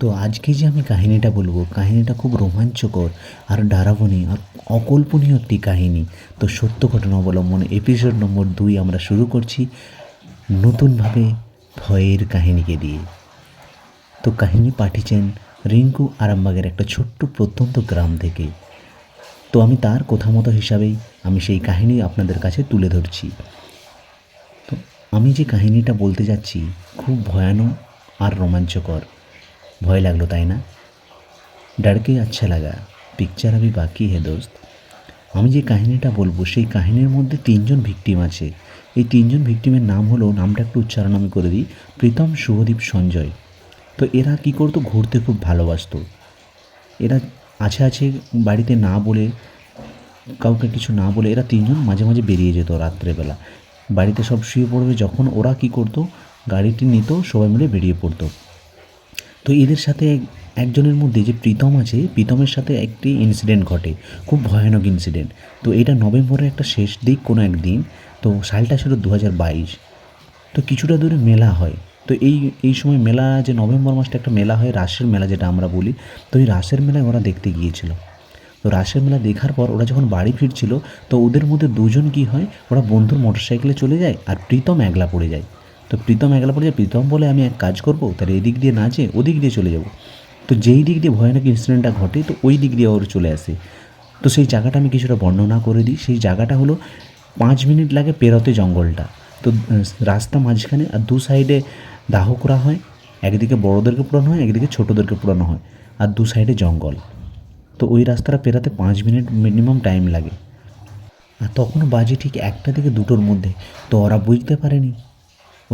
তো আজকে যে আমি কাহিনীটা বলব, কাহিনীটা খুব রোমাঞ্চকর আর ডারাবনি আর অকল্পনীয় একটি কাহিনী। তো সত্য ঘটনা অবলম্বনে এপিসোড নম্বর দুই আমরা শুরু করছি নতুনভাবে ভয়ের কাহিনীকে দিয়ে। তো কাহিনী পাঠিয়েছেন রিঙ্কু আরামবাগের একটা ছোট্ট প্রত্যন্ত গ্রাম থেকে। তো আমি তার কথা মতো হিসাবেই আমি সেই কাহিনী আপনাদের কাছে তুলে ধরছি। তো আমি যে কাহিনীটা বলতে যাচ্ছি, খুব ভয়ানক আর রোমাঞ্চকর। ভয় লাগল, তাই না? ডারকে আচ্ছা লাগা। পিকচার আমি বাকি হে, দোস্ত। আমি যে কাহিনীটা বলব, সেই কাহিনীর মধ্যে তিনজন ভিকটিম আছে। এই তিনজন ভিকটিমের নাম হলো, নামটা একটু উচ্চারণ আমি করে দিই, প্রীতম, শুভদীপ, সঞ্জয়। তো এরা কী করতো, ঘুরতে খুব ভালোবাসত। এরা আছে আছে বাড়িতে না বলে, কাউকে কিছু না বলে এরা তিনজন মাঝে মাঝে বেরিয়ে যেত রাত্রেবেলা। বাড়িতে সব শুয়ে পড়বে, যখন ওরা কি করতো, গাড়িটি নিত, সবাই মিলে বেরিয়ে পড়তো। তো এদের সাথে এক- একজনের মধ্যে যে প্রীতম আছে, প্রীতমের সাথে একটি ইনসিডেন্ট ঘটে, খুব ভয়ানক ইনসিডেন্ট তো এটা নভেম্বরের একটা শেষ দিক কোনো একদিন, তো সালটা ছিল দু হাজার বাইশ। তো কিছুটা দূরে মেলা হয়। তো এই এই সময় মেলা যে নভেম্বর মাসটা একটা মেলা হয়, রাসের মেলা যেটা আমরা বলি, তো এই রাসের মেলায় ওরা দেখতে গিয়েছিল। তো রাসের মেলা দেখার পর ওরা যখন বাড়ি ফিরছিল, তো ওদের মধ্যে দুজন কি হয়, ওরা বন্ধুর মোটরসাইকেলে চলে যায় আর প্রীতম একলা পড়ে যায়। তো প্রীতম একলা পড়ে যায়। প্রীতম বলে, আমি এক কাজ করব, তাহলে এদিক দিয়ে না যেয়ে ওদিক দিয়ে চলে যাব। তো যেই দিক দিয়ে ভয়ানক ইনসিডেন্টটা ঘটে, তো ওই দিক দিয়ে ওর চলে আসে। তো সেই জায়গাটা আমি কিছুটা বর্ণনা করে দিই। সেই জায়গাটা হলো পাঁচ মিনিট লাগে পেরোতে জঙ্গলটা। তো রাস্তা মাঝখানে আর দু সাইডে দাহ করা হয়। একদিকে বড়োদেরকে পুরানো হয়, একদিকে ছোটোদেরকে পুরানো হয়। আর দু সাইডে জঙ্গল। তো ওই রাস্তাটা পেরাতে পাঁচ মিনিট মিনিমাম টাইম লাগে। আর তখনও বাজে ঠিক একটা থেকে দুটোর মধ্যে। তো ওরা বুঝতে পারেনি।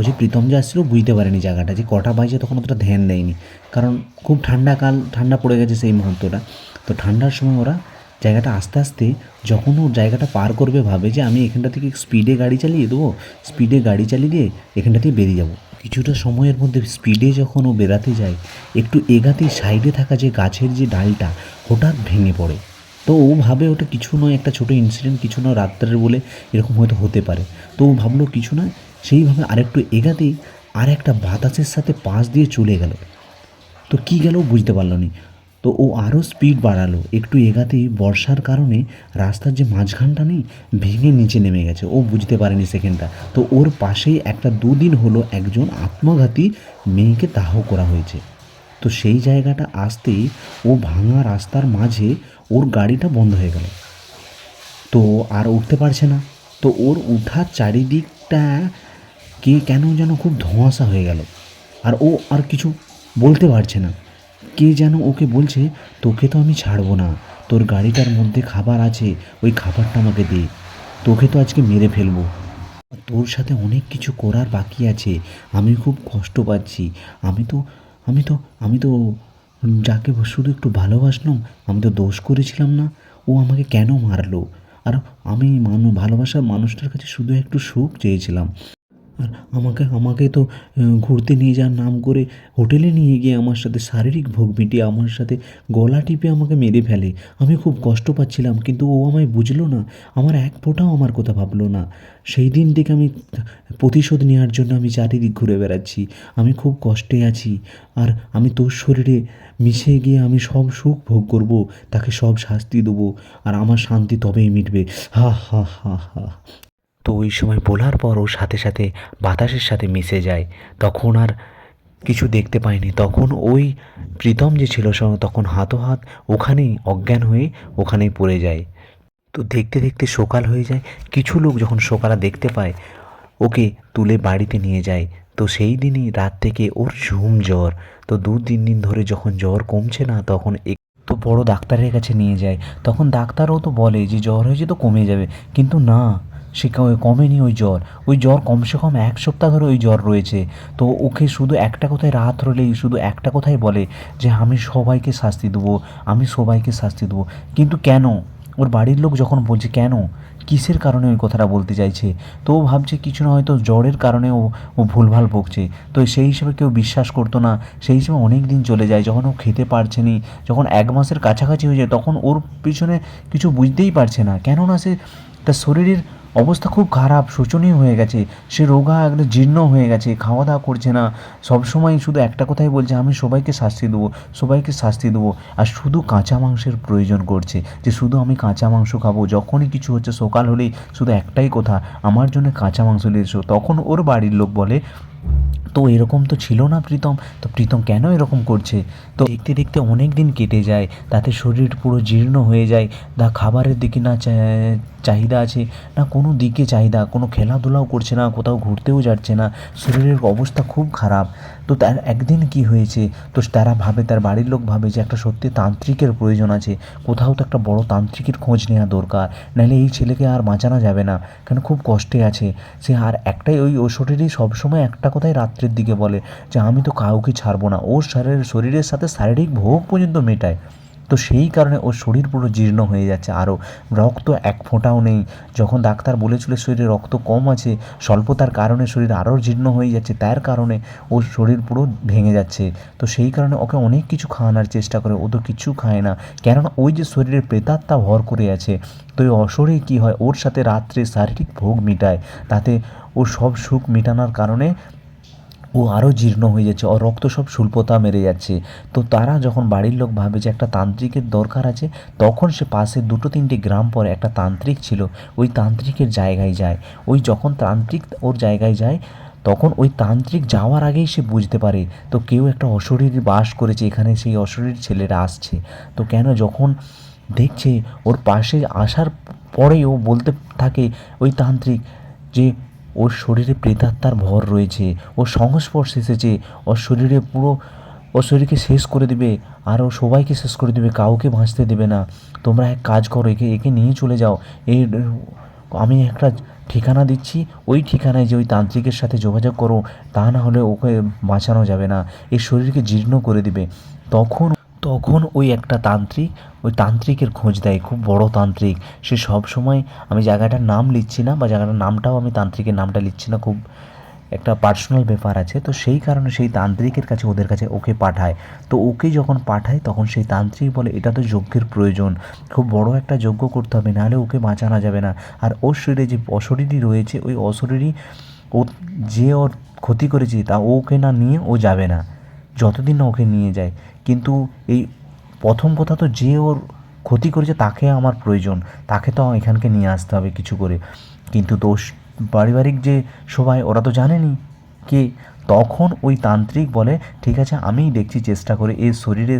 যে প্রীতম যে আসছিল বুঝতে পারেনি জায়গাটা। যে কটা বাজে তখন অতটা ধ্যান দেয়নি। কারণ খুব ঠান্ডা কাল, ঠান্ডা পড়ে গেছে সেই মুহূর্তটা। তো ঠান্ডার সময় ওরা জায়গাটা আস্তে আস্তে, যখন ও জায়গাটা পার করবে, ভাবে যে আমি এখানটা থেকে স্পিডে গাড়ি চালিয়ে দেবো স্পিডে গাড়ি চালিয়ে দিয়ে এখানটা থেকে বেরিয়ে যাব। কিছুটা সময়ের মধ্যে স্পিডে যখন ও বেরাতে যায়, একটু এগাতেই সাইডে থাকা যে গাছের যে ডালটা, হঠাৎ ভেঙে পড়ে। তো ও ভাবে ওটা কিছু নয়, একটা ছোটো ইনসিডেন্ট কিছু নয় রাত্রের বলে এরকম হয়তো হতে পারে। তো ও ভাবলো, কিছু নয় সেইভাবে আরেকটু এগাতেই আর একটা বাতাসের সাথে পাশ দিয়ে চলে গেল। তো কী গেল বুঝতে পারল নি। তো ও আরও স্পিড বাড়ালো, একটু এগাতেই বর্ষার কারণে রাস্তার যে মাঝখানটা নেই, ভেঙে নিচে নেমে গেছে। ও বুঝতে পারেনি সেকেন্ডটা। তো ওর পাশেই একটা দুদিন হলো একজন আত্মঘাতী মেয়েকে দাহ করা হয়েছে। তো সেই জায়গাটা আসতেই ও ভাঙা রাস্তার মাঝে ওর গাড়িটা বন্ধ হয়ে গেল। তো আর উঠতে পারছে না। তো ওর উঠার চারিদিকটা কে কেন যেন খুব ধোঁয়াশা হয়ে গেল। আর ও আর কিছু বলতে পারছে না। কে যেন ওকে বলছে, তোকে তো আমি ছাড়বো না। তোর গাড়িটার মধ্যে খাবার আছে, ওই খাবারটা আমাকে দে। তোকে তো আজকে মেরে ফেলব। তোর সাথে অনেক কিছু করার বাকি আছে। আমি খুব কষ্ট পাচ্ছি। আমি তো আমি তো আমি তো, যাকে শুধু একটু ভালোবাসলাম, আমি তো দোষ করেছিলাম না। ও আমাকে কেন মারলো? আর আমি মানু, ভালোবাসার মানুষটার কাছে শুধু একটু সুখ চেয়েছিলাম। আর আমাকে আমাকে তো ঘুরতে নিয়ে যাওয়ার নাম করে হোটেলে নিয়ে গিয়ে আমার সাথে শারীরিক ভোগ মিটিয়ে আমার সাথে গলা টিপে আমাকে মেরে ফেলে। আমি খুব কষ্ট পাচ্ছিলাম, কিন্তু ও আমায় বুঝলো না। আমার এক ফোঁটাও আমার কথা ভাবলো না। সেই দিন থেকে আমি প্রতিশোধ নেওয়ার জন্য আমি চারিদিক ঘুরে বেড়াচ্ছি। আমি খুব কষ্টে আছি। আর আমি তোর শরীরে মিশে গিয়ে আমি সব সুখ ভোগ করব, তাকে সব শাস্তি দেবো। আর আমার শান্তি তবেই মিটবে। হা হা হা হা। তো ওই সময় বলার পর ওর সাথে সাথে বাতাসের সাথে মিশে যায়। তখন আর কিছু দেখতে পায়নি। তখন ওই প্রীতম যে ছিল তখন হাতো হাত ওখানেই অজ্ঞান হয়ে ওখানেই পড়ে যায়। তো দেখতে দেখতে সকাল হয়ে যায়। কিছু লোক যখন সকালে দেখতে পায়, ওকে তুলে বাড়িতে নিয়ে যায়। তো সেই দিনই রাত থেকে ওর ঝুম জ্বর। তো দু তিন দিন ধরে যখন জ্বর কমছে না, তখন তো বড় ডাক্তারের কাছে নিয়ে যায়। তখন ডাক্তারও তো বলে যে জ্বর হয়েছে তো কমে যাবে। কিন্তু না সে কমেনি ওই জ্বর। ওই জ্বর কমসে কম এক সপ্তাহ ধরে ওই জ্বর রয়েছে। তো ওকে শুধু একটা কথায় রাত হলেই, শুধু একটা কথাই বলে যে, আমি সবাইকে শাস্তি দেবো, আমি সবাইকে শাস্তি দেবো। কিন্তু কেন? ওর বাড়ির লোক যখন বলছে, কেন? কিসের কারণে ওই কথাটা বলতে চাইছে? তো ও ভাবছে, কিছু না হয়তো জ্বরের কারণে ও ও ভুলভাল বকছে তো সেই হিসেবে কেউ বিশ্বাস করতো না। সেই হিসেবে অনেক দিন চলে যায়, যখন ও খেতে পারছে নি, যখন এক মাসের কাছাকাছি হয়ে যায়, তখন ওর পিছনে কিছু বুঝতেই পারছে না। কেননা সে তার শরীরের অবস্থা খুব খারাপ, শোচনীয় হয়ে গেছে। সে রোগা একটা জীর্ণ হয়ে গেছে খাওয়া দাওয়া করছে না। সবসময় শুধু একটা কথাই বলছে, আমি সবাইকে শাস্তি দেবো, সবাইকে শাস্তি দেবো। আর শুধু কাঁচা মাংসের প্রয়োজন করছে, যে শুধু আমি কাঁচা মাংস খাব, যখনই কিছু হচ্ছে সকাল হলেই শুধু একটাই কথা, আমার জন্য কাঁচা মাংস নিয়ে এসো। তখন ওর বাড়ির লোক বলে তো এরকম তো ছিল না প্রীতম। তো প্রীতম কেন এরকম করছে? তো দেখতে দেখতে অনেক দিন কেটে যায়, তাতে শরীর পুরো জীর্ণ হয়ে যায়, না খাবারের দিকে না চাহিদা আছে, না কোনো দিকে চাহিদা, কোনো খেলাধুলাও করছে না, কোথাও ঘুরতেও যাচ্ছে না, শরীরের অবস্থা খুব খারাপ। তো তার একদিন কি হয়েছে? তো তারা ভাবে, তার বাড়ির লোক ভাবে যে একটা সত্যি তান্ত্রিকের প্রয়োজন আছে, কোথাও তো একটা বড় তান্ত্রিকের খোঁজ নেওয়া দরকার, নাহলে এই ছেলেকে আর বাঁচানো যাবে না, কেন খুব কষ্টে আছে। সে আর একটাই ওই ও শরীরই সবসময় একটা কথাই রাত্রের দিকে বলে যে, আমি তো কাউকে ছাড়বো না। ওর শরীরের শরীরের সাথে শারীরিক ভোগ পর্যন্ত মেটায়। তো সেই কারণে ওর শরীর পুরো জীর্ণ হয়ে যাচ্ছে আরও। রক্ত এক ফোঁটাও নেই। যখন ডাক্তার বলেছিল শরীরে রক্ত কম আছে, স্বল্পতার কারণে শরীর আরও জীর্ণ হয়ে যাচ্ছে, তার কারণে ওর শরীর পুরো ভেঙে যাচ্ছে। তো সেই কারণে ওকে অনেক কিছু খাওয়ানোর চেষ্টা করে, ও তো কিছু খায় না। কেননা ওই যে শরীরের প্রেতাত্মা ভর করে আছে। তো ওই অসরে কী হয়? ওর সাথে রাত্রে শারীরিক ভোগ মিটায়। তাতে ও সব সুখ মেটানোর কারণে ও আরও জীর্ণ হয়ে যাচ্ছে ওর রক্ত সব স্বল্পতা মেরে যাচ্ছে। তো তারা যখন বাড়ির লোক ভাবে যে একটা তান্ত্রিকের দরকার আছে, তখন সে পাশে দুটো তিনটে গ্রাম পরে একটা তান্ত্রিক ছিল, ওই তান্ত্রিকের জায়গায় যায়। ওই যখন তান্ত্রিক ওর জায়গায় যায়, তখন ওই তান্ত্রিক যাওয়ার আগেই সে বুঝতে পারে, তো কেউ একটা অশরীর বাস করেছে, এখানে সেই অশরীর ছেলেরা আসছে। তো কেন যখন দেখছে, ওর পাশে আসার পরেই ও বলতে থাকে ওই তান্ত্রিক যে ওর শরীরে প্রেতাত্মার ভর রয়েছে। ওর সংস্পর্শে এসেছে। ওর শরীরে পুরো ওর শরীরকে শেষ করে দিবে। আর ও সবাইকে শেষ করে দিবে। কাউকে বাঁচতে দেবে না। তোমরা এক কাজ করো, একে একে নিয়ে চলে যাও। এই, আমি একটা ঠিকানা দিচ্ছি। ওই ঠিকানায় যে ওই তান্ত্রিকের সাথে যোগাযোগ করো। তা না হলে ওকে বাঁচানো যাবে না। এর শরীরকে জীর্ণ করে দিবে। তখন তখন ওই একটা তান্ত্রিক, ওই তান্ত্রিকের খোঁজ দেয়, খুব বড় তান্ত্রিক। সে সব সময় আমি জায়গাটার নাম লিখছি না বা জায়গাটার নামটাও আমি তান্ত্রিকের নামটা লিখছি না, খুব একটা পার্সোনাল ব্যাপার আছে। তো সেই কারণে সেই তান্ত্রিকের কাছে ওদের কাছে ওকে পাঠায়। তো ওকে যখন পাঠায়, তখন সেই তান্ত্রিক বলে, এটা তো যজ্ঞের প্রয়োজন। খুব বড় একটা যজ্ঞ করতে হবে নাহলে ওকে বাঁচানো যাবে না। আর ওর শরীরে যে অশরীরই রয়েছে, ওই অশরীরই ও যে ওর ক্ষতি করেছে, তা ওকে না নিয়ে ও যাবে না। যতদিন না ওকে নিয়ে যায়। কিন্তু এই প্রথম কথা তো যে ওর ক্ষতি করেছে তাকে আমার প্রয়োজন। তাকে তো এখানকে নিয়ে আসতে হবে কিছু করে। কিন্তু দোষ পারিবারিক যে সবাই, ওরা তো জানেনি কে তখন ওই তান্ত্রিক বলে, ঠিক আছে, আমিই দেখছি চেষ্টা করে এই শরীরে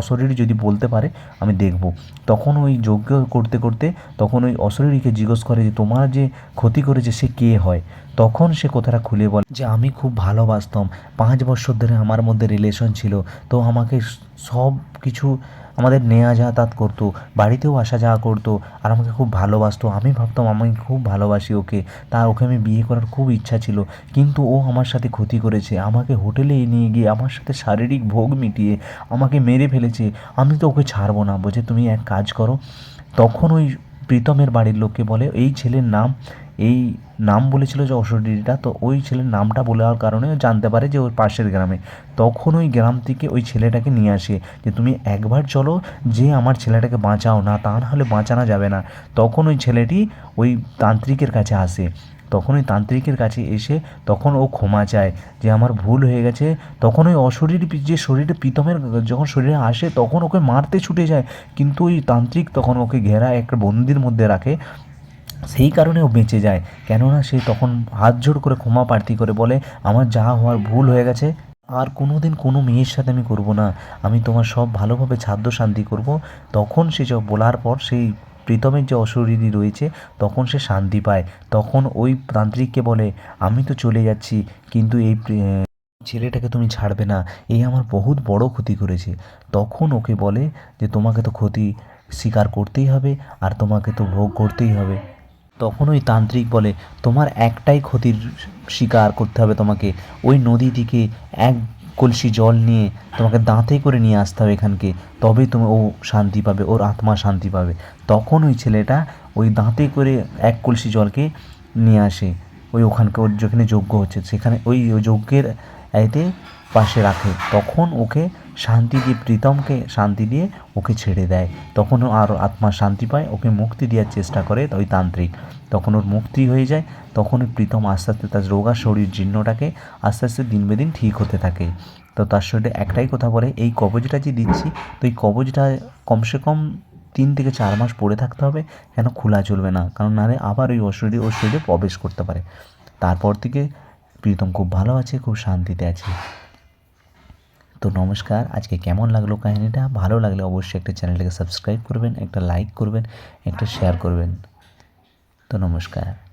অশরীর যদি বলতে পারে, আমি দেখব। তখন ওই যজ্ঞ করতে করতে, তখন ওই অশরীরীকে জিজ্ঞেস করে যে, তোমার যে ক্ষতি করেছে, সে কে হয়? তখন সে কথাটা খুলে বলে, যে আমি খুব ভালোবাসতাম। পাঁচ বছর ধরে আমার মধ্যে রিলেশন ছিল। তো আমাকে সব কিছু আমাদের নেওয়া যাতায়াত করতো, বাড়িতেও আসা যাওয়া করতো, আর আমাকে খুব ভালোবাসতো। আমি ভাবতাম, আমি খুব ভালোবাসি ওকে, তা ওকে আমি বিয়ে করার খুব ইচ্ছা ছিল। কিন্তু ও আমার সাথে ক্ষতি করেছে, আমাকে হোটেলে নিয়ে গিয়ে আমার সাথে শারীরিক ভোগ মিটিয়ে আমাকে মেরে ফেলেছে। আমি তো ওকে ছাড়বো না, বলছে, তুমি এক কাজ করো। তখন ওই প্রীতমের বাড়ির লোককে বলে, এই ছেলের নাম এই নাম বলেছিল যে অশরীরটা তো ওই ছেলের নামটা বলার কারণে ও জানতে পারে যে ওর পাশের গ্রামে। তখন ওই গ্রাম থেকে ওই ছেলেটাকে নিয়ে আসে যে, তুমি একবার চলো যে আমার ছেলেটাকে বাঁচাও না, তা না হলে বাঁচানো যাবে না। তখন ওই ছেলেটি ওই তান্ত্রিকের কাছে আসে। তখন ওই তান্ত্রিকের কাছে এসে তখন ও ক্ষমা চায় যে, আমার ভুল হয়ে গেছে। তখন ওই অশরীর যে শরীরে প্রীতমের যখন শরীরে আসে, তখন ওকে মারতে ছুটে যায়। কিন্তু ওই তান্ত্রিক তখন ওকে ঘেরা একটা বন্দির মধ্যে রাখে। সেই কারণে ও বেঁচে যায়। কেননা সে তখন হাত জোড় করে ক্ষমা প্রার্থী করে বলে, আমার যা হওয়ার ভুল হয়ে গেছে, আর কোনো দিন কোনো মেয়ের সাথে আমি করব না। আমি তোমার সব ভালোভাবে ছাদ্য শান্তি করব। তখন সে যা বলার পর সেই প্রীতমের যে অশরীরী রয়েছে, তখন সে শান্তি পায়। তখন ওই তান্ত্রিককে বলে, আমি তো চলে যাচ্ছি, কিন্তু এই ছেলেটাকে তুমি ছাড়বে না। এই আমার বহুত বড় ক্ষতি করেছে। তখন ওকে বলে যে, তোমাকে তো ক্ষতি স্বীকার করতেই হবে, আর তোমাকে তো ভোগ করতেই হবে। তখন ওই তান্ত্রিক বলে, তোমার একটাই ক্ষতির শিকার করতে হবে তোমাকে। ওই নদী থেকে এক কলসি জল নিয়ে তোমাকে দাঁতে করে নিয়ে আসতে হবে এখানকে। তবেই তুমি, ও শান্তি পাবে, ওর আত্মা শান্তি পাবে। তখন ওই ছেলেটা ওই দাঁতে করে এক কলসি জলকে নিয়ে আসে। ওই ওখানকে ওর যেখানে যজ্ঞ হচ্ছে, সেখানে ওই যজ্ঞের এতে পাশে রাখে। তখন ওকে শান্তি দিয়ে, প্রীতমকে শান্তি দিয়ে ওকে ছেড়ে দেয়। তখন আর আত্মা শান্তি পায়, ওকে মুক্তি দেওয়ার চেষ্টা করে ওই তান্ত্রিক। তখন ওর মুক্তি হয়ে যায়, তখন প্রীতম আস্তে আস্তে তার রোগা শরীর জীর্ণটাকে আস্তে আস্তে দিন বেদিন ঠিক হতে থাকে। তো তার শরীরে একটাই কথা বলে, এই কবজটা যে দিচ্ছি, তো এই কবজটা কমসে কম তিন থেকে চার মাস পরে থাকতে হবে, কেন খোলা চলবে না? কারণ নাহলে আবার ওই অশরীরে ওর শরীরে প্রবেশ করতে পারে। তারপর থেকে প্রীতম খুব ভালো আছে, খুব শান্তিতে আছে। তো নমস্কার, আজকে কেমন লাগল কাহিনিটা? ভালো লাগলে অবশ্যই একটা চ্যানেলটাকে সাবস্ক্রাইব করবেন, একটা লাইক করবেন, একটা শেয়ার করবেন। তো নমস্কার।